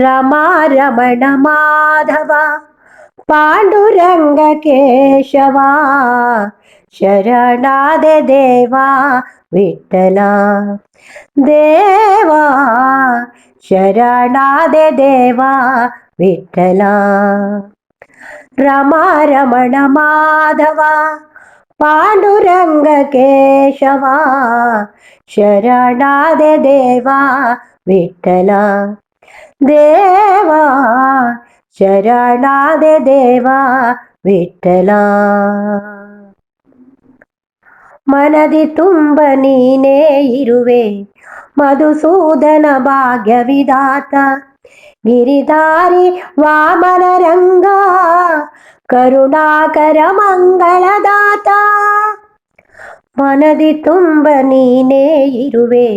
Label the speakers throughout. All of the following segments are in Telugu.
Speaker 1: రమా రమణ మాధవ పాండురంగ కేశవా శరణాదే దేవా విఠలా దేవా శరణాదే దేవా విఠలా రమారమణ మాధవ పాండురంగ కేశవా శరణాదే దేవా విఠలా దేవా ಶರಣಾದೆ ದೇವಾ ವಿಠಲ ಮನದಿ ತುಂಬ ನೀನೇ ಇರುವೆ ಮಧುಸೂದನ ಭಾಗ್ಯ ವಿಧಾತ ಗಿರಿಧಾರಿ ವಾಮನ ರಂಗ ಕರುಣಾಕರ ಮಂಗಳದಾತ ಮನದಿ ತುಂಬ ನೀನೇ ಇರುವೆ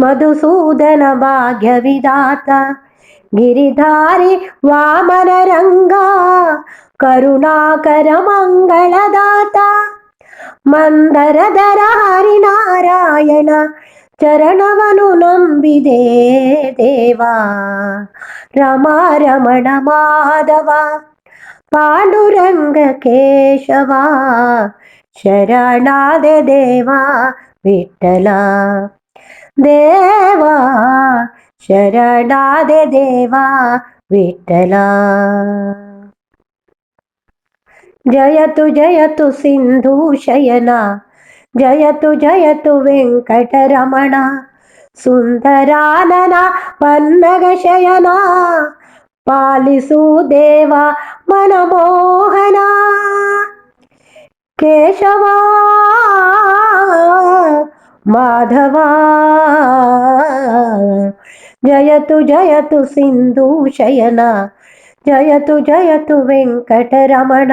Speaker 1: ಮಧುಸೂದನ ಭಾಗ್ಯವಿದಾತ. ಗಿರಿಧಾರಿ ವಾಮನ ರಂಗ, ಕರುಣಾಕರ ಮಂಗಳದಾತ. ಮಂದರದರ ಹರಿನಾರಾಯಣ ಚರಣವನು ನಂಬಿದೆ ದೇವಾ. ರಮ ರಮಣ ಮಾಧವ, ಪಾಂಡುರಂಗ ಕೇಶವ, ಶರಣಾದ ದೇವಾ ವಿಠಲ. దేవా శరణాదే దేవా విఠలా. జయతు జయతు సింధు శయన జయతు జయతు వెంకటరమణ సుందరాన పన్నగ శయన పాలిసు దేవా మనమోహన. కేశవా माधवा जयतु जयतु सिन्धुशयना जयतु जयतु वेङ्कटरमण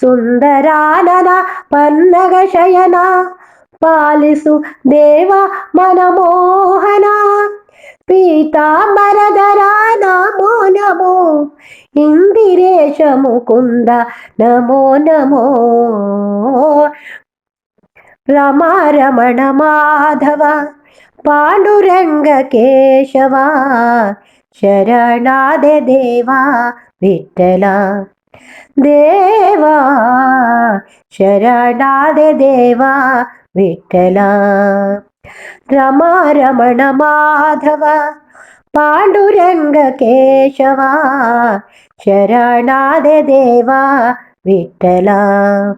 Speaker 1: सुन्दरानन पन्नगशयना पालिसु देव मनमोहना పీతాంబరధరా నమో నమో ఇందిరేశ ముకుంద నమో నమో रमरमण माधव पाण्डुरङ्गकेशवा शरणादे देवा विठ्ठला। देवा शरणादे शरणादेवा विठ्ठल। रमारमण माधव पाण्डुरङ्गकेशवा शरणादे देवा विठ्ठला।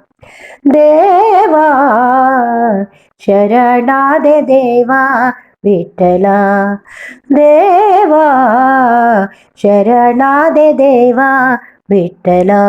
Speaker 1: देवा शरणादे देवा विठ्ठला. देवा शरणादे देवा विठ्ठला.